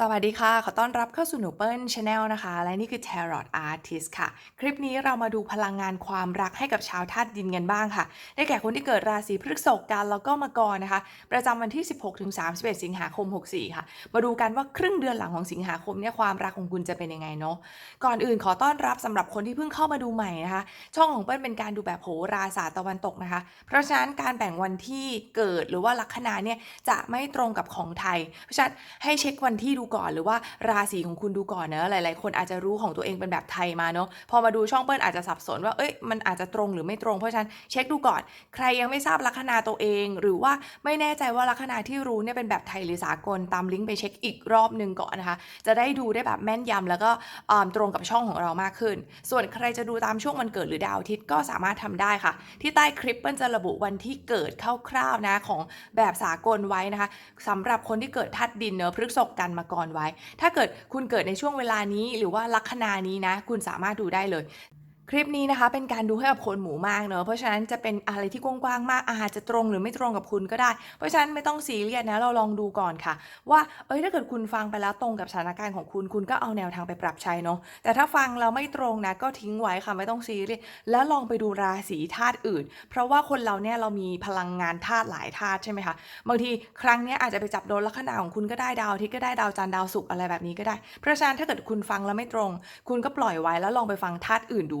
สวัสดีค่ะ ขอต้อนรับเข้าสู่หนูเปิ้ลชาแนลนะคะ และนี่คือ Tarot Artist ค่ะ คลิปนี้เรามาดูพลังงานความรักให้กับชาวธาตุดินกันบ้างค่ะ ได้แก่คนที่เกิดราศีพฤษภกันแล้วก็มังกรนะคะ ประจำวันที่ 16ถึง31 สิงหาคม 64 ค่ะ มาดูกันว่าครึ่งเดือนหลังของสิงหาคมเนี่ยความรักของคุณจะเป็นยังไงเนาะ ก่อนอื่นขอต้อนรับสำหรับคนที่เพิ่งเข้ามาดูใหม่นะคะ ช่องของเปิ้ลเป็นการดูแบบโหราศาสตร์ตะวันตกนะคะ เพราะฉะนั้นการแบ่งวันที่เกิดหรือว่าลัคนาเนี่ยจะไม่ตรงกับของไทย เพราะฉะนั้นให้เช็ควันที่ดูก่อนหรือว่าราศีของคุณดูก่อนเนอะหลาย ๆ คนอาจจะรู้ของตัวเองเป็นแบบไทยมาเนอะพอมาดูช่องเปิ้ลอาจจะสับสนว่าเอ้ยมันอาจจะตรงหรือไม่ตรงเพราะฉะนั้นเช็คดูก่อน ใครยังไม่ทราบลัคนาตัวเอง หรือว่าไม่แน่ใจว่าลัคนาที่รู้เนี่ยเป็นแบบไทยหรือสากลตามลิงก์ไปเช็คอีกรอบหนึ่งก่อนนะคะ จะได้ดูได้แบบแม่นยำแล้วก็ตรงกับช่องของเรามากขึ้น ส่วนใครจะดูตามช่วงวันเกิดหรือดาวอาทิตย์ก็สามารถทำได้ค่ะ ที่ใต้คลิปเปิ้ลจะระบุวันที่เกิดคร่าวๆนะของแบบสากลไว้นะคะสำหรับคนที่เกิดธาตุดินเนอะพฤกษกกันมาก่อนไว้ ถ้าเกิดคุณเกิดในช่วงเวลานี้หรือว่าลัคนานี้นะ คุณสามารถดูได้เลย คลิปนี้นะคะเป็นการดูให้กับคนหมู่มากเนอะเพราะฉะนั้นจะเป็นอะไรที่กว้างๆมากอาจจะตรงหรือไม่ตรงกับคุณก็ได้ เพราะฉะนั้นไม่ต้องซีเรียสนะเราลองดูก่อนค่ะ ว่าเอ้ยถ้าเกิดคุณฟังไปแล้วตรงกับสถานการณ์ของคุณคุณก็เอาแนวทางไปปรับใช้เนาะแต่ถ้าฟังแล้วไม่ตรงนะก็ทิ้งไว้ค่ะไม่ต้องซีเรียสแล้วลองไปดูราศีธาตุอื่น เพราะว่าคนเราเนี่ยเรามีพลังงานธาตุหลายธาตุใช่ไหมคะบางทีครั้งนี้อาจจะไปจับโดนลัคนาของคุณก็ได้ดาวอาที่ก็ได้ดาวจันทร์ดาวศุกร์อะไรแบบนี้ก็ได้เพราะฉะนั้นถ้าเกิดคุณฟังแล้วไม่ตรง คุณก็ปล่อยไว้แล้วลองไปฟังธาตุอื่นดู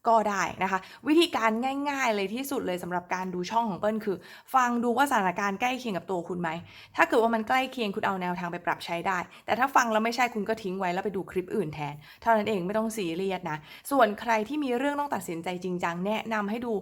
ก็ได้นะคะ วิธีการง่าย ๆ เลยที่สุดเลยสำหรับการดูช่องของเปิ้ลคือ ฟังดูว่าสถานการณ์ใกล้เคียงกับตัวคุณไหม ถ้าเกิดว่ามันใกล้เคียงคุณเอาแนวทางไปปรับใช้ได้ แต่ถ้าฟังแล้วไม่ใช่คุณก็ทิ้งไว้แล้วไปดูคลิปอื่นแทน เท่านั้นเองไม่ต้องซีเรียสนะ ส่วนใครที่มีเรื่องต้องตัดสินใจจริงจังแนะนำให้ดู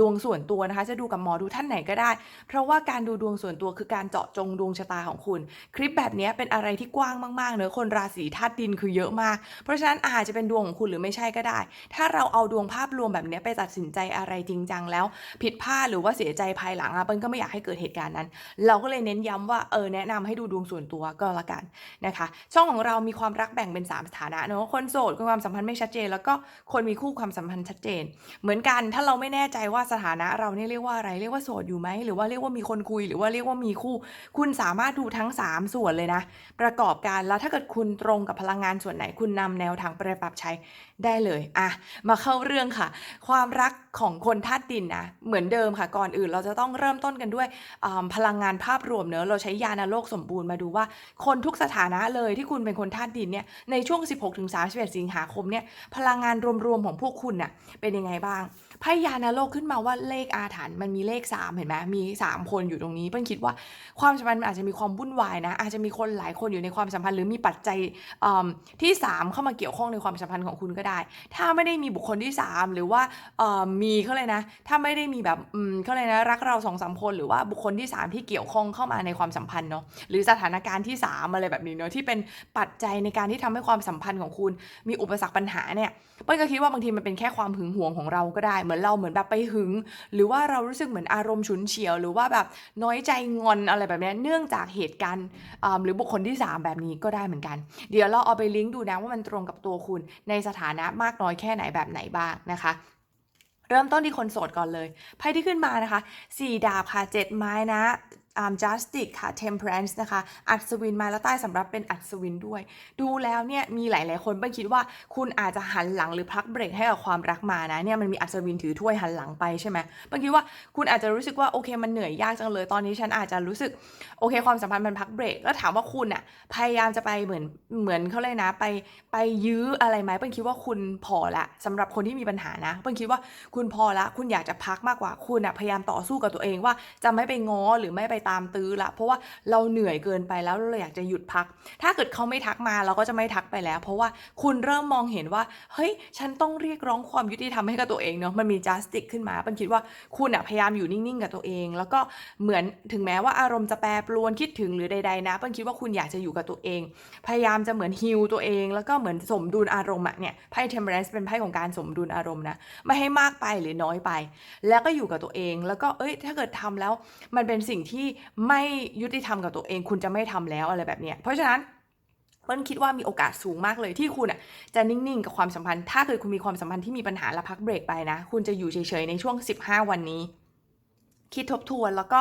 ดวงส่วนตัวนะคะ จะดูกับหมอดูท่านไหนก็ได้ เพราะว่าการดูดวงส่วนตัวคือการเจาะจงดวงชะตาของคุณ คลิปแบบนี้เป็นอะไรที่กว้างมากๆเนอะคนราศีธาตุดินคือเยอะมาก เพราะฉะนั้นอาจจะเป็นดวงของคุณหรือไม่ใช่ก็ได้ ถ้าเราเอาดวงภาพรวมแบบนี้ไปตัดสินใจอะไรจริงจังแล้ว ผิดพลาดหรือว่าเสียใจภายหลังอะเปิ้ลก็ไม่อยากให้เกิดเหตุการณ์นั้น เราก็เลยเน้นย้ำว่าเออแนะนำให้ดูดวงส่วนตัวก็แล้วกันนะคะ ช่องของเรามีความรักแบ่งเป็น 3 สถานะเนอะคนโสดความสัมพันธ์ไม่ชัดเจน แล้วก็คนมีคู่ความสัมพันธ์ชัดเจน เหมือนกันถ้าเราไม่แน่ใจว่าสถานะเราเนี่ยเรียกว่าอะไรเรียกว่าโสดอยู่ไหมหรือว่าเรียกว่ามีคนคุย หรือว่าเรียกว่ามีคู่ คุณสามารถดูทั้ง 3 ส่วนเลยนะ ประกอบกันแล้วถ้าเกิดคุณตรงกับพลังงานส่วนไหนคุณนำแนวทางไปปรับใช้ ได้เลยอะมาเข้าเรื่องค่ะ ความรักของคนธาตุดินนะเหมือนเดิมค่ะ ก่อนอื่นเราจะต้องเริ่มต้นกันด้วยพลังงานภาพรวมเนอะเราใช้ยานาโลกสมบูรณ์มาดูว่า คนทุกสถานะเลยที่คุณเป็นคนธาตุดินเนี่ยในช่วง 16-31 สิงหาคมเนี่ยพลังงานรวมๆของพวกคุณน่ะเป็นยังไงบ้างไพ่ยานาโลกขึ้นมาว่าเลขอาถรรพ์มันมีเลข 3 เห็นไหมมี 3 คนอยู่ตรงนี้เปิ้ลคิดว่าความสัมพันธ์มันอาจจะมีความวุ่นวายนะ อาจจะมีคนหลายคนอยู่ในความสัมพันธ์หรือมีปัจจัยที่ 3 เข้ามาเกี่ยวข้องในความสัมพันธ์ของคุณก็ได้ถ้าไม่ได้มีบุคคลที่ 3 หรือว่ามีเขาเลยนะ ถ้าไม่ได้มีแบบเขาเลยนะรักเราสองสามคนหรือว่าบุคคลที่ 3 ที่เกี่ยวข้องเข้ามาในความสัมพันธ์เนาะหรือสถานการณ์ที่ 3 อะไรแบบนี้เนาะที่เป็นปัจจัยในการที่ทำให้ความสัมพันธ์ของคุณมีอุปสรรคปัญหาเนี่ยเปิ้ลก็คิดว่าบางทีมันเป็นแค่ความหึงหวงของเราก็ได้ เหมือนเราเหมือนแบบไปหึง หรือว่าเรารู้สึกเหมือนอารมณ์ฉุนเฉียว หรือว่าแบบน้อยใจงอนอะไรแบบนี้เนื่องจากเหตุการณ์หรือบุคคลที่ 3 แบบนี้ก็ได้เหมือนกัน เดี๋ยวเราเอาไปลิงก์ดูนะว่ามันตรงกับตัวคุณในสถานะมากน้อยแค่ไหนแบบไหนบ้างนะคะเริ่มต้นที่คนโสดก่อนเลย ไพ่ที่ขึ้นมานะคะ 4 ดาบค่ะ 7 ไม้นะ อ่า justice ค่ะ temperance นะคะ อัศวินมาแล้วใต้สำรับเป็นอัศวินด้วย ดูแล้วเนี่ยมีหลาย ๆ คนเปิ้ลคิดว่าคุณอาจจะหันหลังหรือพักเบรกให้กับความรักมานะเนี่ยมันมีอัศวินถือถ้วยหันหลังไปใช่ไหมเปิ้ลคิดว่าคุณอาจจะรู้สึกว่าโอเคมันเหนื่อยยากจังเลยตอนนี้ฉันอาจจะรู้สึกโอเค ความสัมพันธ์มันพักเบรกแล้วถามว่าคุณอะพยายามจะไปเหมือนเหมือนเขาเลยนะ ไปไปยื้ออะไรไหมเปิ้ลคิดว่าคุณพอละสำหรับคนที่มีปัญหานะเปิ้ลคิดว่าคุณพอละคุณอยากจะพักมากกว่าคุณอะพยายามต่อสู้กับตัวเองว่าจะไม่ไปง้อหรือไม่ไปตามตื้อละเพราะว่าเราเหนื่อยเกินไปแล้วเราอยากจะหยุดพัก ถ้าเกิดเขาไม่ทักมาเราก็จะไม่ทักไปแล้ว เพราะว่าคุณเริ่มมองเห็นว่าเฮ้ยฉันต้องเรียกร้องความยุติธรรมให้กับตัวเองเนาะมันมี justice ขึ้นมาเปิ้ลคิดว่าคุณอะพยายามอยู่นิ่งๆกับตัวเอง แล้วก็เหมือนถึงแม้ว่าอารมณ์จะแปรปรวนคิดถึงหรือใดๆนะเปิ้ลคิดว่าคุณอยากจะอยู่กับตัวเอง พยายามจะเหมือนฮิลตัวเอง แล้วก็เหมือนสมดุลอารมณ์อะเนี่ยไพ่ temperance เป็นไพ่ของการสมดุลอารมณ์นะไม่ให้มากไปหรือน้อยไป แล้วก็อยู่กับตัวเอง แล้วก็เอ้ยถ้าเกิดทำแล้วมันเป็นสิ่งที่ไม่ยุติธรรมกับตัวเอง คุณจะไม่ทำแล้วอะไรแบบเนี้ยเพราะฉะนั้นเปิ้ลคิดว่ามีโอกาสสูงมากเลยที่คุณอะจะนิ่งๆกับความสัมพันธ์ ถ้าเกิดคุณมีความสัมพันธ์ที่มีปัญหาและพักเบรกไปนะ คุณจะอยู่เฉยๆในช่วง 15 วันนี้ คิดทบทวนแล้วก็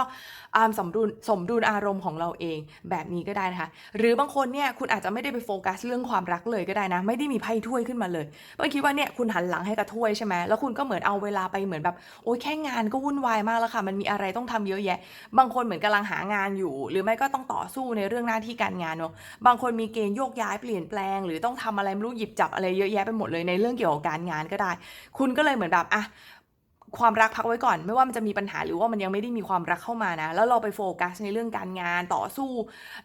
อ่าสมดุลสมดุลอารมณ์ของเราเองแบบนี้ก็ได้นะคะ หรือบางคนเนี่ยคุณอาจจะไม่ได้ไปโฟกัสเรื่องความรักเลยก็ได้นะ ไม่ได้มีไพ่ถ้วยขึ้นมาเลยบางคิดว่าเนี่ยคุณหันหลังให้กับถ้วยใช่ไหมแล้วคุณก็เหมือนเอาเวลาไปเหมือนแบบโอ้ยแค่งานก็วุ่นวายมากแล้วค่ะ มันมีอะไรต้องทำเยอะแยะ บางคนเหมือนกำลังหางานอยู่ หรือไม่ก็ต้องต่อสู้ในเรื่องหน้าที่การงานเนาะบางคนมีเกณฑ์โยกย้ายเปลี่ยนแปลง หรือต้องทำอะไรไม่รู้หยิบจับอะไรเยอะแยะไปหมดเลยในเรื่องเกี่ยวกับการงานก็ได้ คุณก็เลยเหมือนแบบอะ ความรักพักไว้ก่อน ไม่ว่ามันจะมีปัญหาหรือว่ามันยังไม่ได้มีความรักเข้ามานะ แล้วเราไปโฟกัสในเรื่องการงานต่อสู้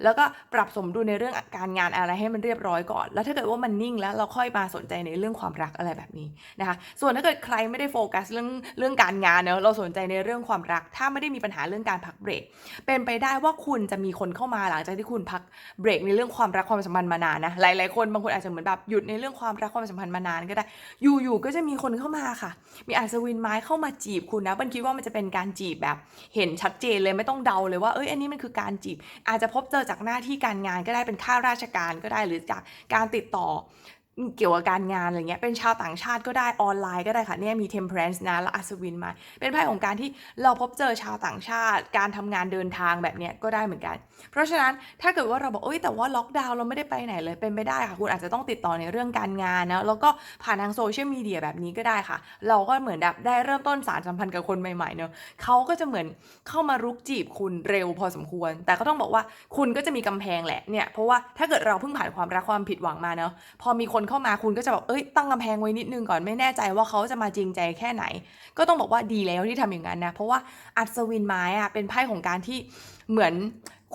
แล้วก็ปรับสมดุลในเรื่องการงานอะไรให้มันเรียบร้อยก่อน แล้วถ้าเกิดว่ามันนิ่งแล้วเราค่อยมาสนใจในเรื่องความรักอะไรแบบนี้นะคะ ส่วนถ้าเกิดใครไม่ได้โฟกัสเรื่องเรื่องการงานเนอะเราสนใจในเรื่องความรัก ถ้าไม่ได้มีปัญหาเรื่องการพักเบรก เป็นไปได้ว่าคุณจะมีคนเข้ามาหลังจากที่คุณพักเบรกในเรื่องความรักความสัมพันธ์มานานนะ หลาย ๆ คนบางคนอาจจะเหมือนแบบหยุดในเรื่องความรักความสัมพันธ์มานานก็ได้ อยู่ ๆ ก็จะมีคนเข้ามาค่ะ มีอัศวินไม้เข้ามาจีบคุณนะบันคิดว่ามันจะเป็นการจีบแบบ เห็นชัดเจนเลยไม่ต้องเดาเลยว่าเอ้ยอันนี้มันคือการจีบ อาจจะพบเจอจากหน้าที่การงานก็ได้เป็นข้าราชการก็ได้หรือจากการติดต่อ เกี่ยวกับการงานอะไรเงี้ย เป็นชาวต่างชาติก็ได้ออนไลน์ก็ได้ค่ะเนี่ยมี temperance นะแล้วอัศวินมา เป็นไพ่ของการที่เราพบเจอชาวต่างชาติ การทำงานเดินทางแบบเนี้ยก็ได้เหมือนกัน เพราะฉะนั้นถ้าเกิดว่าเราบอกเอ้ยแต่ว่าล็อกดาวน์เราไม่ได้ไปไหนเลยเป็นไปได้ค่ะ คุณอาจจะต้องติดต่อในเรื่องการงานนะแล้วก็ผ่านทางโซเชียลมีเดียแบบนี้ก็ได้ค่ะ เราก็เหมือนแบบได้เริ่มต้นสารสัมพันธ์กับคนใหม่ๆเนอะเขาก็จะเหมือนเข้ามารุกจีบคุณเร็วพอสมควร แต่ก็ต้องบอกว่าคุณก็จะมีกำแพงแหละเนี่ยเพราะว่าถ้าเกิดเราเพิ่งผ่านความรักความผิดหวังมาเนอะพอมีคนเข้ามาคุณก็จะแบบเอ้ยตั้งกำแพงไว้นิดนึงก่อนไม่แน่ใจว่าเขาจะมาจริงใจแค่ไหน ก็ต้องบอกว่าดีแล้วที่ทำอย่างนั้นนะเพราะว่าอัศวินไม้อะเป็นไพ่ของการที่เหมือน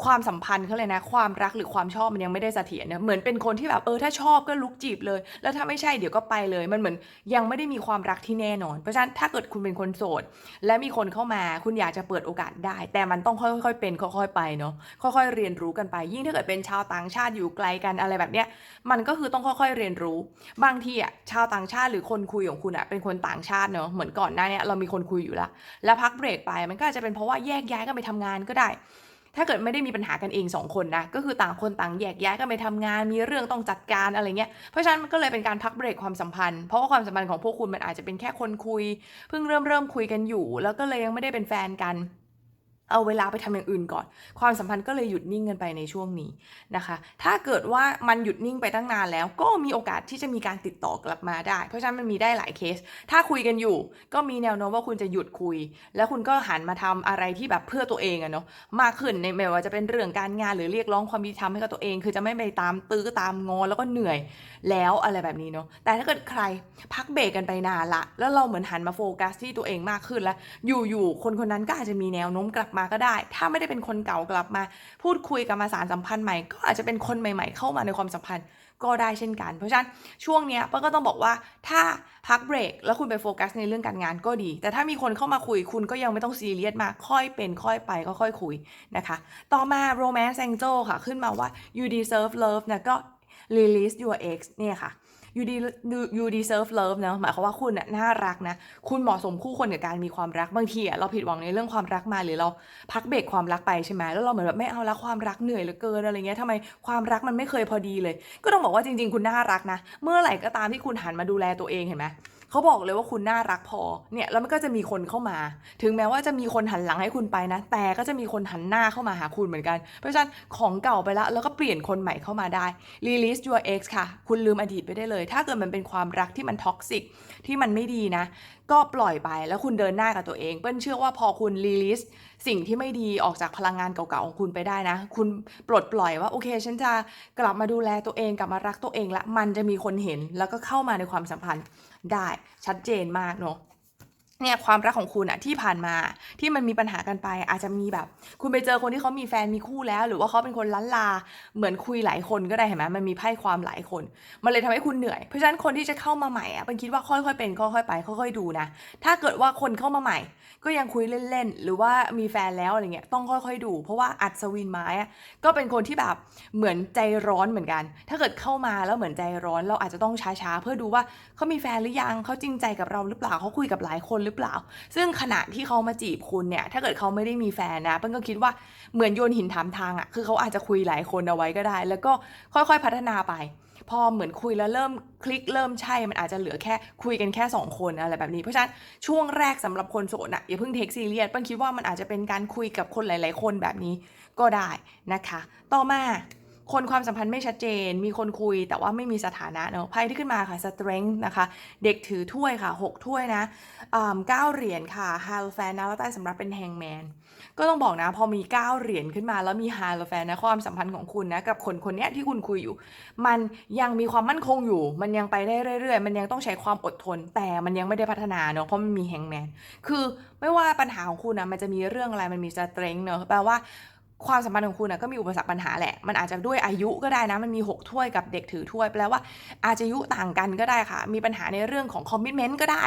ความสัมพันธ์เขาเลยนะ ความรักหรือความชอบมันยังไม่ได้เสถียรนะเหมือนเป็นคนที่แบบเออถ้าชอบก็ลุกจีบเลย แล้วถ้าไม่ใช่เดี๋ยวก็ไปเลย มันเหมือนยังไม่ได้มีความรักที่แน่นอน เพราะฉะนั้นถ้าเกิดคุณเป็นคนโสด และมีคนเข้ามาคุณอยากจะเปิดโอกาสได้ แต่มันต้องค่อยๆเป็นค่อยๆไปเนาะค่อยๆเรียนรู้กันไป ยิ่งถ้าเกิดเป็นชาวต่างชาติอยู่ไกลกันอะไรแบบเนี้ยมันก็คือต้องค่อยๆเรียนรู้ บางทีอะชาวต่างชาติหรือคนคุยของคุณอะเป็นคนต่างชาติเนาะเหมือนก่อนหน้าเนี้ยเรามีคนคุยอยู่แล้วแล้วพักเบรกไปมันก็อาจจะเป็นเพราะว่าแยกย้ายกันไปทำงานก็ได้ ถ้าเกิดไม่ได้มีปัญหากันเองสองคนนะก็คือต่างคนต่างแยกย้ายกันไปทำงานมีเรื่องต้องจัดการอะไรเงี้ยเพราะฉะนั้นมันก็เลยเป็นการพักเบรกความสัมพันธ์ เพราะว่าความสัมพันธ์ของพวกคุณมันอาจจะเป็นแค่คนคุย เพิ่งเริ่มเริ่มคุยกันอยู่ แล้วก็เลยยังไม่ได้เป็นแฟนกัน เอาเวลาไปทำอย่างอื่นก่อน ความสัมพันธ์ก็เลยหยุดนิ่งกันไปในช่วงนี้นะคะ ถ้าเกิดว่ามันหยุดนิ่งไปตั้งนานแล้ว ก็มีโอกาสที่จะมีการติดต่อกลับมาได้ เพราะฉะนั้นมันมีได้หลายเคส ถ้าคุยกันอยู่ ก็มีแนวโน้มว่าคุณจะหยุดคุย แล้วคุณก็หันมาทำอะไรที่แบบเพื่อตัวเองอะเนาะมากขึ้นในไม่ว่าจะเป็นเรื่องการงานหรือเรียกร้องความยุติธรรมให้กับตัวเอง คือจะไม่ไปตามตื้อตามงอแล้วก็เหนื่อยแล้วอะไรแบบนี้เนาะแต่ถ้าเกิดใครพักเบรกกันไปนานละ แล้วเราเหมือนหันมาโฟกัสที่ตัวเองมากขึ้นแล้ว อยู่ๆคนคนนั้นก็อาจจะมีแนวโน้มกลับมาก็ได้ ถ้าไม่ได้เป็นคนเก่ากลับมา พูดคุยกันมาสารสัมพันธ์ใหม่ ก็อาจจะเป็นคนใหม่ ๆ เข้ามาในความสัมพันธ์ก็ได้เช่นกัน เพราะฉะนั้นช่วงเนี้ยป้าก็ต้องบอกว่าถ้าพักเบรกแล้วคุณไปโฟกัสในเรื่องการงานก็ดี แต่ถ้ามีคนเข้ามาคุยคุณก็ยังไม่ต้องซีเรียสมากค่อยเป็นค่อยไปก็ค่อยคุยนะคะ ต่อมา romance angel ค่ะ ขึ้นมาว่า you deserve love นะก็ release your ex เนี่ยค่ะ you de you deserve love นะหมายความว่าคุณน่ะน่ารักนะ คุณเหมาะสมคู่ควรกับการมีความรักบางทีอะเราผิดหวังในเรื่องความรักมาหรือเราพักเบรกความรักไปใช่ไหมแล้วเราเหมือนแบบไม่เอาละความรักเหนื่อยเหลือเกินอะไรเงี้ยทำไมความรักมันไม่เคยพอดีเลย ก็ต้องบอกว่าจริง ๆ คุณน่ารักนะ เมื่อไหร่ก็ตามที่คุณหันมาดูแลตัวเองเห็นไหม เขาบอกเลยว่าคุณน่ารักพอเนี่ยแล้วมันก็จะมีคนเข้ามา ถึงแม้ว่าจะมีคนหันหลังให้คุณไปนะ แต่ก็จะมีคนหันหน้าเข้ามาหาคุณเหมือนกัน เพราะฉะนั้นของเก่าไปแล้วแล้วก็เปลี่ยนคนใหม่เข้ามาได้ release your ex ค่ะ คุณลืมอดีตไปได้เลย ถ้าเกิดมันเป็นความรักที่มันท็อกซิกที่มันไม่ดีนะ ก็ปล่อยไปแล้วคุณเดินหน้ากับตัวเอง เปิ้ลเชื่อว่าพอคุณ release สิ่งที่ไม่ดีออกจากพลังงานเก่าๆของคุณไปได้นะ คุณปลดปล่อยว่าโอเค ฉันจะกลับมาดูแลตัวเองกลับมารักตัวเองละมันจะมีคนเห็นแล้วก็เข้ามาในความสัมพันธ์ ได้ชัดเจนมากเนาะเนี่ยความรักของคุณอะที่ผ่านมาที่มันมีปัญหากันไป อาจจะมีแบบ คุณไปเจอคนที่เขามีแฟนมีคู่แล้ว หรือว่าเขาเป็นคนล้านลาเหมือนคุยหลายคนก็ได้เห็นไหมมันมีไพ่ความหลายคน มันเลยทำให้คุณเหนื่อยเพราะฉะนั้นคนที่จะเข้ามาใหม่อะเป็นคิดว่าค่อยๆเป็นค่อยๆไปค่อยๆดูนะถ้าเกิดว่าคนเข้ามาใหม่ ก็ยังคุยเล่นๆ หรือว่ามีแฟนแล้วอะไรเงี้ยต้องค่อยๆดู เพราะว่าอัศวินไม้อะก็เป็นคนที่แบบเหมือนใจร้อนเหมือนกัน ถ้าเกิดเข้ามาแล้วเหมือนใจร้อนเราอาจจะต้องช้าๆ เพื่อดูว่าเขามีแฟนหรือยังเขาจริงใจกับเราหรือเปล่าเขาคุยกับหลายคนหรือรือเปล่า ซึ่งขณะที่เขามาจีบคุณเนี่ยถ้าเกิดเขาไม่ได้มีแฟนนะเปิ้ลก็คิดว่าเหมือนโยนหินถามทางอะ่ะคือเขาอาจจะคุยหลายคนเอาไว้ก็ได้ แล้วก็ค่อยๆพัฒนาไป พอเหมือนคุยแล้วเริ่มคลิกเริ่มใช่มันอาจจะเหลือแค่คุยกันแค่ 2 คนอะไรแบบนี้เพราะฉะนั้นช่วงแรกสำหรับคนโสดอะอย่าเพิ่งเทคซีเรียสเปิ้ลคิดว่ามันอาจจะเป็นการคุยกับคนหลาย ๆ คนแบบนี้ก็ได้นะคะ ต่อมา คนความสัมพันธ์ไม่ชัดเจน มีคนคุยแต่ว่าไม่มีสถานะเนาะไพ่ที่ขึ้นมาค่ะ strength นะคะ เด็กถือถ้วยค่ะ 6 ถ้วยนะอ่าเก้าเหรียญค่ะ h a l f a n นะแล้วใต้สำรับเป็น hangman ก็ต้องบอกนะ พอมี 9 เหรียญขึ้นมาแล้วมี h a l f a n นะความสัมพันธ์ของคุณนะกับคนคนนี้ที่คุณคุยอยู่ มันยังมีความมั่นคงอยู่ มันยังไปได้เรื่อยๆ มันยังต้องใช้ความอดทน แต่มันยังไม่ได้พัฒนาเนาะเพราะมันมี hangman คือไม่ว่าปัญหาของคุณนะมันจะมีเรื่องอะไรมันมี strength เนาะแปลว่า ความสัมพันธ์ของคุณนะก็มีอุปสรรคปัญหาแหละ มันอาจจะด้วยอายุก็ได้นะ มันมี 6 ถ้วยกับเด็กถือถ้วย แปลว่าอาจจะอายุต่างกันก็ได้ค่ะ มีปัญหาในเรื่องของคอมมิชเมนต์ก็ได้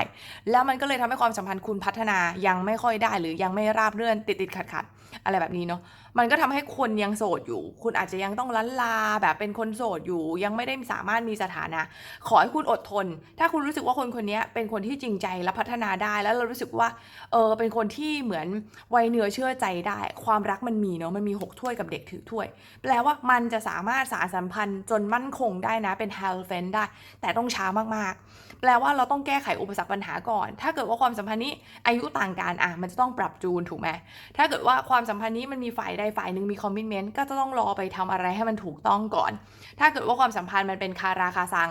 แล้วมันก็เลยทำให้ความสัมพันธ์คุณพัฒนายังไม่ค่อยได้ หรือยังไม่ราบเรื่อนติดติดขัดขัดอะไรแบบนี้เนาะ มันก็ทำให้คนยังโสดอยู่ คุณอาจจะยังต้องลันลาแบบเป็นคนโสดอยู่ ยังไม่ได้สามารถมีสถานะ ขอให้คุณอดทน ถ้าคุณรู้สึกว่าคนคนนี้เป็นคนที่จริงใจและพัฒนาได้ แล้วเรารู้สึกว่า เออ เป็นคนที่เหมือนไวเนื้อเชื่อใจได้ ความรักมันมีเนาะมันมี 6 ถ้วยกับเด็กถือถ้วย แปลว่ามันจะสามารถสารสัมพันธ์จนมั่นคงได้นะเป็น h e l f e n ได้ แต่ต้องช้ามากๆ แปลว่าเราต้องแก้ไขอุปสรรคปัญหาก่อน ถ้าเกิดว่าความสัมพันธ์นี้อายุต่างกันอะมันจะต้องปรับจูนถูกไหมถ้าเกิดว่าความสัมพันธ์นี้มันมีฝ่ายใดฝ่ายหนึ่งมีคอมมิชเมนต์ก็จะต้องรอไปทำอะไรให้มันถูกต้องก่อน ถ้าเกิดว่าความสัมพันธ์มันเป็นคาราคาซัง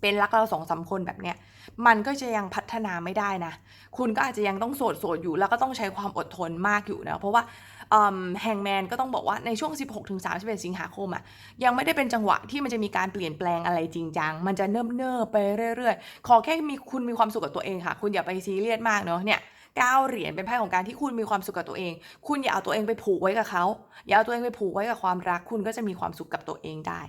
เป็นรักเราสองสามคนแบบเนี้ยมันก็จะยังพัฒนาไม่ได้นะ คุณก็อาจจะยังต้องโสดโสดอยู่แล้วก็ต้องใช้ความอดทนมากอยู่นะ เพราะว่า แฮงแมนก็ต้องบอกว่าในช่วง 16-31 สิงหาคมอะยังไม่ได้เป็นจังหวะที่มันจะมีการเปลี่ยนแปลงอะไรจริงจัง มันจะเนิบเนิบๆไปเรื่อยๆ ขอแค่มีคุณมีความสุขกับตัวเองค่ะ คุณอย่าไปซีเรียสมากเนาะเนี่ย เก้าเหรียญเป็นไพ่ของการที่คุณมีความสุขกับตัวเอง คุณอย่าเอาตัวเองไปผูกไว้กับเขาอย่าเอาตัวเองไปผูกไว้กับความรัก คุณก็จะมีความสุขกับตัวเองได้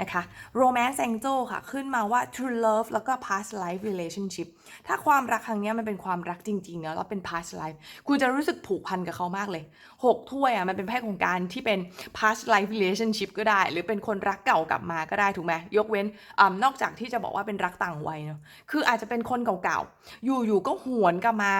นะคะ romance angel ค่ะ ขึ้นมาว่า true love แล้วก็ past life relationship ถ้าความรักครั้งนี้มันเป็นความรักจริงๆเนาะแล้วเป็น past life คุณจะรู้สึกผูกพันกับเขามากเลย 6 ถ้วยอะมันเป็นไพ่ของการที่เป็น past life relationship ก็ได้ หรือเป็นคนรักเก่ากลับมาก็ได้ถูกไหมยกเว้นอานอกจากที่จะบอกว่าเป็นรักต่างวัยเนาะคืออาจจะเป็นคนเก่าๆอยู่ๆก็หวนกลับมา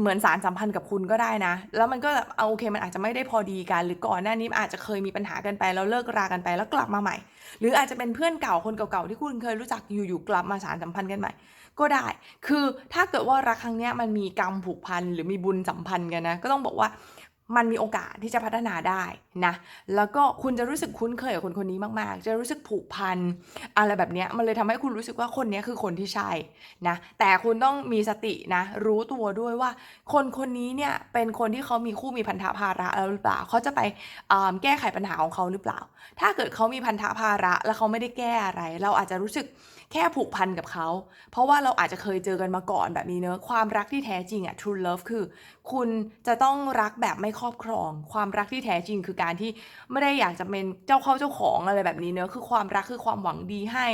เหมือนสารสัมพันธ์กับคุณก็ได้นะ แล้วมันก็แบบเอาโอเคมันอาจจะไม่ได้พอดีกัน หรือก่อนหน้านี้อาจจะเคยมีปัญหากันไปแล้วเลิกรากันไปแล้วกลับมาใหม่ หรืออาจจะเป็นเพื่อนเก่าคนเก่าๆที่คุณเคยรู้จักอยู่ๆกลับมาสารสัมพันธ์กันใหม่ ก็ได้ คือถ้าเกิดว่ารักครั้งนี้มันมีกรรมผูกพันหรือมีบุญสัมพันธ์กันนะ ก็ต้องบอกว่า มันมีโอกาสที่จะพัฒนาได้นะ แล้วก็คุณจะรู้สึกคุ้นเคยกับคนคนนี้มาก ๆ จะรู้สึกผูกพันอะไรแบบนี้มันเลยทำให้คุณรู้สึกว่าคนนี้คือคนที่ใช่นะ แต่คุณต้องมีสตินะ รู้ตัวด้วยว่า คนคนนี้เนี่ยเป็นคนที่เขามีคู่มีพันธะภาระแล้วหรือเปล่า เขาจะไปแก้ไขปัญหาของเขาหรือเปล่า ถ้าเกิดเขามีพันธะภาระแล้วเขาไม่ได้แก้อะไร เราอาจจะรู้สึกแค่ผูกพันกับเขา เพราะว่าเราอาจจะเคยเจอกันมาก่อนแบบนี้เนอะความรักที่แท้จริงอะ true love คือ คุณจะต้องรักแบบไม่ครอบครอง ความรักที่แท้จริงคือการที่ไม่ได้อยากจะเป็นเจ้าเข้าเจ้าของอะไรแบบนี้เนอะคือความรักคือความหวังดีให้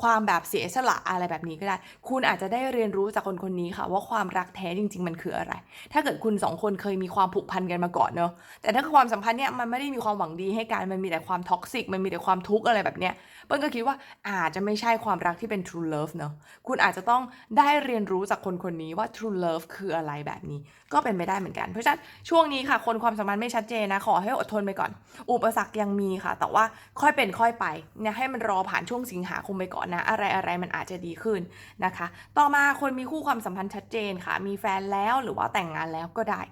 ความแบบเสียสละอะไรแบบนี้ก็ได้ คุณอาจจะได้เรียนรู้จากคนคนนี้ค่ะ ว่าความรักแท้จริง ๆ มันคืออะไร ถ้าเกิดคุณสองคนเคยมีความผูกพันกันมาก่อนเนอะแต่ถ้าความสัมพันธ์เนี่ยมันไม่ได้มีความหวังดีให้กันมันมีแต่ความท็อกซิกมันมีแต่ความทุกข์อะไรแบบเนี้ยเปิ้ลก็คิดว่าอาจจะไม่ใช่ความรักที่เป็น true love เนอะคุณอาจจะต้องได้เรียนรู้จากคนคนนี้ว่า true love คืออะไรแบบนี้ ก็เป็นไปได้เหมือนกัน เพราะฉะนั้นช่วงนี้ค่ะ คนความสัมพันธ์ไม่ชัดเจนนะ ขอให้อดทนไปก่อน อุปสรรคยังมีค่ะ แต่ว่าค่อยเป็นค่อยไปเนี่ยให้มันรอผ่านช่วงสิงหาคมไปก่อนนะ อะไรอะไรมันอาจจะดีขึ้นนะคะ ต่อมาคนมีคู่ความสัมพันธ์ชัดเจนค่ะ มีแฟนแล้วหรือว่าแต่งงานแล้วก็ได้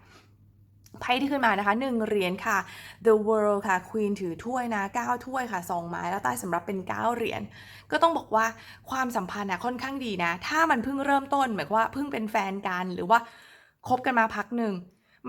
ไพ่ที่ขึ้นมานะคะหนึ่งเหรียญค่ะ The World ค่ะ Queen ถือถ้วยนะ9ถ้วยค่ะสองไม้แล้วใต้สำหรับเป็น 9 เหรียญก็ต้องบอกว่าความสัมพันธ์นะค่อนข้างดีนะ ถ้ามันเพิ่งเริ่มต้นหมายว่าเพิ่งเป็นแฟนกันหรือว่าคบกันมาพักหนึ่ง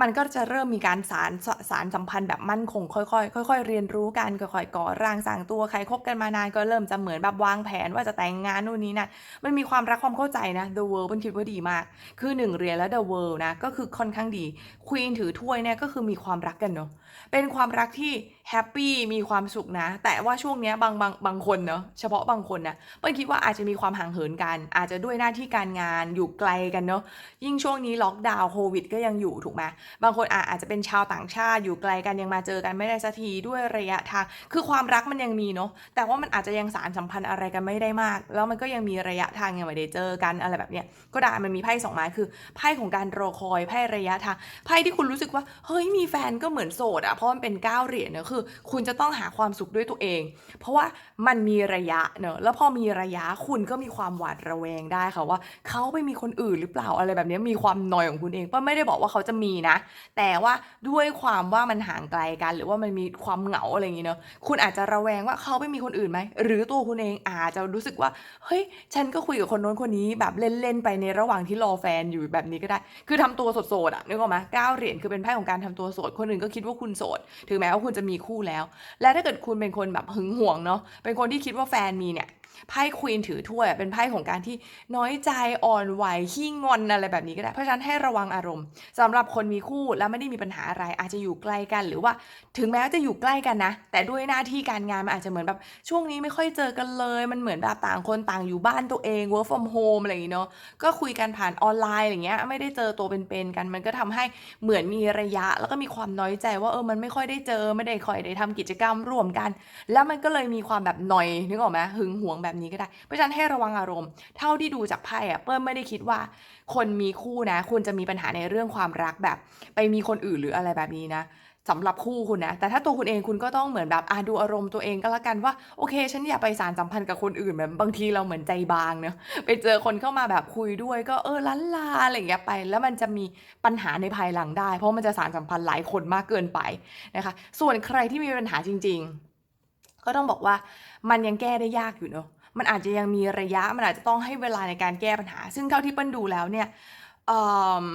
มันก็จะเริ่มมีการสารสสารสัมพันธ์แบบมั่นคง ค่อยๆ ค่อย ๆ เรียนรู้กันค่อยๆก่อร่างสร้างตัวใครคบกันมานานก็เริ่มจะเหมือนแบบวางแผนว่าจะแต่งงานนู่นนี่นั่นมันมีความรักความเข้าใจนะ The World มันคิดว่าดีมาก คือหนึ่งเหรียญแล้ว The World นะก็คือค่อนข้างดี Queen ถือถ้วยเนี่ยก็คือมีความรักกันเนาะ เป็นความรักที่แฮปปี้มีความสุขนะ แต่ว่าช่วงนี้บางบางบางคนเนาะเฉพาะบางคนนะเปิ้ลคิดว่าอาจจะมีความห่างเหินกัน อาจจะด้วยหน้าที่การงานอยู่ไกลกันเนาะยิ่งช่วงนี้ล็อกดาวน์โควิด ก็ยังอยู่ถูกไหมบางคนอาอาจจะเป็นชาวต่างชาติอยู่ไกลกันยังมาเจอกันไม่ได้สักทีด้วยระยะทาง คือความรักมันยังมีเนาะแต่ว่ามันอาจจะยังสารสัมพันธ์อะไรกันไม่ได้มาก แล้วมันก็ยังมีระยะทางยังไม่ได้เจอกันอะไรแบบเนี้ยก็ได้มันมีไพ่สองไม้คือไพ่ของการรอคอยไพ่ระยะทางไพ่ที่คุณรู้สึกว่าเฮ้ยมีแฟนก็เหมือนโสดอะเพราะมันเป็นเก้าเหรียญเนอะคือ คุณจะต้องหาความสุขด้วยตัวเอง เพราะว่ามันมีระยะเนอะแล้วพอมีระยะคุณก็มีความหวาดระแวงได้ค่ะว่าเขาไปมีคนอื่นหรือเปล่าอะไรแบบนี้มีความนอยของคุณเองก็ไม่ได้บอกว่าเขาจะมีนะ แต่ว่าด้วยความว่ามันห่างไกลกัน หรือว่ามันมีความเหงาอะไรอย่างงี้เนอะคุณอาจจะระแวงว่าเขาไปมีคนอื่นไหมหรือตัวคุณเองอาจจะรู้สึกว่าเฮ้ยฉันก็คุยกับคนโน้นคนนี้แบบเล่นๆไปในระหว่างที่รอแฟนอยู่แบบนี้ก็ได้ คือทำตัวสดๆอะนึกออกไหมเก้าเหรียญคือเป็นไพ่ของการทำตัวสดคนอื่นก็คิดว่าคุณโสดถึงแม้ว่าคุณจะมีคู่แล้ว และถ้าเกิดคุณเป็นคนแบบหึงหวงเนาะเป็นคนที่คิดว่าแฟนมีเนี่ย ไพ่ควีนถือถ้วยเป็นไพ่ของการที่น้อยใจอ่อนไหวขี้งอนอะไรแบบนี้ก็ได้ เพราะฉะนั้นให้ระวังอารมณ์สำหรับคนมีคู่แล้วไม่ได้มีปัญหาอะไร อาจจะอยู่ใกล้กันหรือว่าถึงแม้ว่าจะอยู่ใกล้กันนะ แต่ด้วยหน้าที่การงานมันอาจจะเหมือนแบบช่วงนี้ไม่ค่อยเจอกันเลย มันเหมือนแบบต่างคนต่างอยู่บ้านตัวเอง work from home อะไรอย่างเนาะก็คุยกันผ่านออนไลน์อะไรเงี้ยไม่ได้เจอตัวเป็นๆกัน มันก็ทำให้เหมือนมีระยะ แล้วก็มีความน้อยใจว่าเออมันไม่ค่อยได้เจอไม่ได้ค่อยได้ทำกิจกรรมร่วมกัน แล้วมันก็เลยมีความแบบหน่อยนึกออกไหมหึงหวงแบบนี้ก็ได้ เพราะฉะนั้นให้ระวังอารมณ์ เท่าที่ดูจากไพ่อะเปิ้ลไม่ได้คิดว่า คนมีคู่นะ คุณจะมีปัญหาในเรื่องความรักแบบ ไปมีคนอื่นหรืออะไรแบบนี้นะสำหรับคู่คุณนะ แต่ถ้าตัวคุณเองคุณก็ต้องเหมือนแบบอะดูอารมณ์ตัวเองก็แล้วกันว่าโอเค ฉันอย่าไปสารสัมพันธ์กับคนอื่นแบบบางทีเราเหมือนใจบางเนอะไปเจอคนเข้ามาแบบคุยด้วยก็เออลันลาอะไรอย่างเงี้ยไป แล้วมันจะมีปัญหาในภายหลังได้ เพราะมันจะสารสัมพันธ์หลายคนมากเกินไปนะคะ ส่วนใครที่มีปัญหาจริง ๆ ก็ต้องบอกว่ามันยังแก้ได้ยากอยู่เนอะ มันอาจจะยังมีระยะมันอาจจะต้องให้เวลาในการแก้ปัญหา ซึ่งเท่าที่เปิ้ลดูแล้วเนี่ยเอิ่ม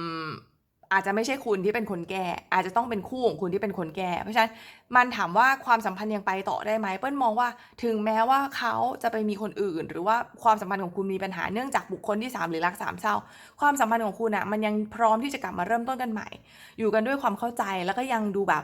อาจจะไม่ใช่คุณที่เป็นคนแก้อาจจะต้องเป็นคู่ของคุณที่เป็นคนแก้ เพราะฉะนั้นมันถามว่าความสัมพันธ์ยังไปต่อได้ไหมเปิ้ลมองว่าถึงแม้ว่าเขาจะไปมีคนอื่น หรือว่าความสัมพันธ์ของคุณมีปัญหาเนื่องจากบุคคลที่สามหรือรักสามเศร้า ความสัมพันธ์ของคุณอะมันยังพร้อมที่จะกลับมาเริ่มต้นกันใหม่ อยู่กันด้วยความเข้าใจแล้วก็ยังดูแบบ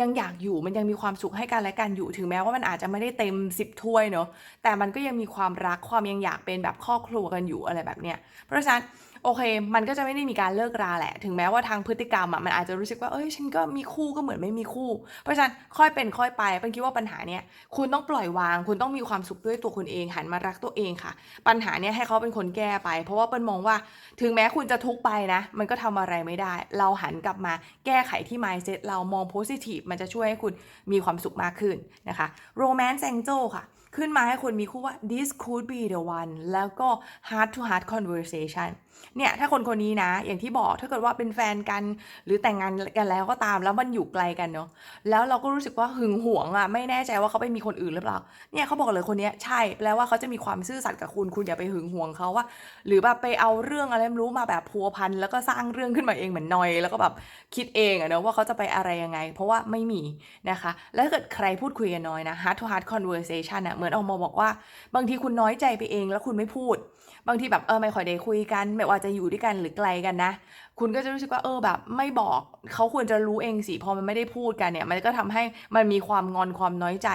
ยังอยากอยู่มันยังมีความสุขให้กันและกันอยู่ถึงแม้ว่ามันอาจจะไม่ได้เต็มสิบถ้วยเนอะแต่มันก็ยังมีความรักความยังอยากเป็นแบบครอบครัวกันอยู่อะไรแบบเนี้ยเพราะฉะนั้น โอเค มันก็จะไม่ได้มีการเลิกราแหละ ถึงแม้ว่าทางพฤติกรรมอะมันอาจจะรู้สึกว่า เอ้ย ฉันก็มีคู่ก็เหมือนไม่มีคู่ เพราะฉะนั้นค่อยเป็นค่อยไปเป็นคิดว่าปัญหาเนี้ยคุณต้องปล่อยวาง คุณต้องมีความสุขด้วยตัวคุณเอง หันมารักตัวเองค่ะ ปัญหาเนี้ยให้เขาเป็นคนแก้ไป เพราะว่าเปิ้ลมองว่า ถึงแม้คุณจะทุกไปนะ มันก็ทำอะไรไม่ได้ เราหันกลับมาแก้ไขที่ mindset เรามอง positive มันจะช่วยให้คุณมีความสุขมากขึ้นนะคะ romance angel ค่ะ ขึ้นมาให้คนมีคู่ว่า this could be the one แล้วก็ heart to heart conversation เนี่ย ถ้าคนคนนี้นะ อย่างที่บอกถ้าเกิดว่าเป็นแฟนกัน หรือแต่งงานกันแล้วก็ตามแล้วมันอยู่ไกลกันเนาะแล้วเราก็รู้สึกว่าหึงหวงอะ่ะไม่แน่ใจว่าเขาไปมีคนอื่นหรือเปล่าเนี่ยเขาบอกเลยคนนี้ใช่แปลว่าเขาจะมีความซื่อสัตย์กับคุณคุณอย่าไปหึงหวงเขาว่า หรือแบบไปเอาเรื่องอะไรไม่รู้มาแบบพัวพันแล้วก็สร้างเรื่องขึ้นมาเองเหมือนนอย แล้วก็แบบคิดเองอะเนาะว่าเขาจะไปอะไรยังไง เพราะว่าไม่มีนะคะ แล้วถ้าเกิดใครพูดคุยกันน้อยนะ heart to heart conversation อะเหมือนออกมาบอกว่า บางทีคุณน้อยใจไปเองแล้วคุณไม่พูด บางทีแบบเออไม่ค่อยได้คุยกัน ไม่ว่าจะอยู่ด้วยกันหรือไกลกันนะ คุณก็จะรู้สึกว่าเออแบบ ไม่บอกเขาควรจะรู้เองสิพอมันไม่ได้พูดกันเนี่ยมันก็ทำให้มันมีความงอนความน้อยใจ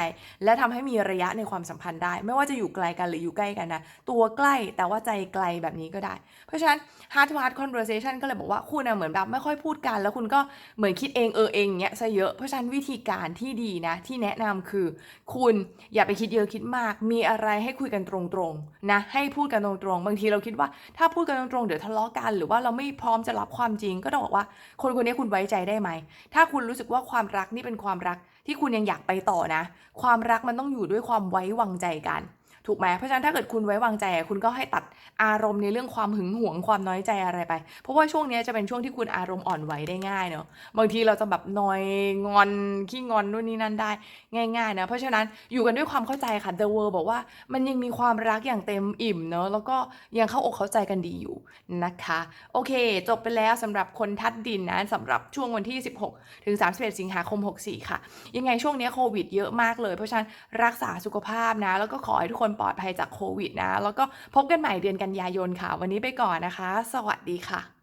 และทำให้มีระยะในความสัมพันธ์ได้ ไม่ว่าจะอยู่ไกลกันหรืออยู่ใกล้กันนะตัวใกล้แต่ว่าใจไกลแบบนี้ก็ได้ เพราะฉะนั้น heart to heart conversation ก็เลยบอกว่าคุณน่ะเหมือนแบบไม่ค่อยพูดกัน แล้วคุณก็เหมือนคิดเองเออเองเงี้ยซะเยอะเพราะฉะนั้นวิธีการที่ดีนะที่แนะนำคือ คุณอย่าไปคิดเยอะคิดมาก มีอะไรให้คุยกันตรงๆนะให้พูดกันตรงๆบางทีเราคิดว่าถ้าพูดกันตรงๆเดี๋ยวทะเลาะกัน หรือว่าเราไม่พร้อมจะรับความจริงก็ต้องบอกว่า คนคนนี้คุณไว้ใจได้ไหม ถ้าคุณรู้สึกว่าความรักนี่เป็นความรักที่คุณยังอยากไปต่อนะ ความรักมันต้องอยู่ด้วยความไว้วางใจกัน ถูกไหมเพราะฉะนั้นถ้าเกิดคุณไว้วางใจ คุณก็ให้ตัดอารมณ์ในเรื่องความหึงหวงความน้อยใจอะไรไป เพราะว่าช่วงนี้จะเป็นช่วงที่คุณอารมณ์อ่อนไหวได้ง่ายเนาะบางทีเราจะแบบนอยงอนขี้งอนนู่นนี่นั่นได้ ง่าย ๆ นะ เพราะฉะนั้นอยู่กันด้วยความเข้าใจค่ะ The World บอกว่ามันยังมีความรักอย่างเต็มอิ่มเนาะแล้วก็ยังเข้าอกเข้าใจกันดีอยู่นะคะ โอเค จบไปแล้วสำหรับคนทัดดินนะสำหรับช่วงวันที่ 16 ถึง 31 สิงหาคม 64 ค่ะ ยังไงช่วงนี้โควิดเยอะมากเลย เพราะฉะนั้นรักษาสุขภาพนะ แล้วก็ขอให้ทุกคนปลอดภัยจากโควิดนะ แล้วก็พบกันใหม่เดือนกันยายนค่ะ วันนี้ไปก่อนนะคะ สวัสดีค่ะ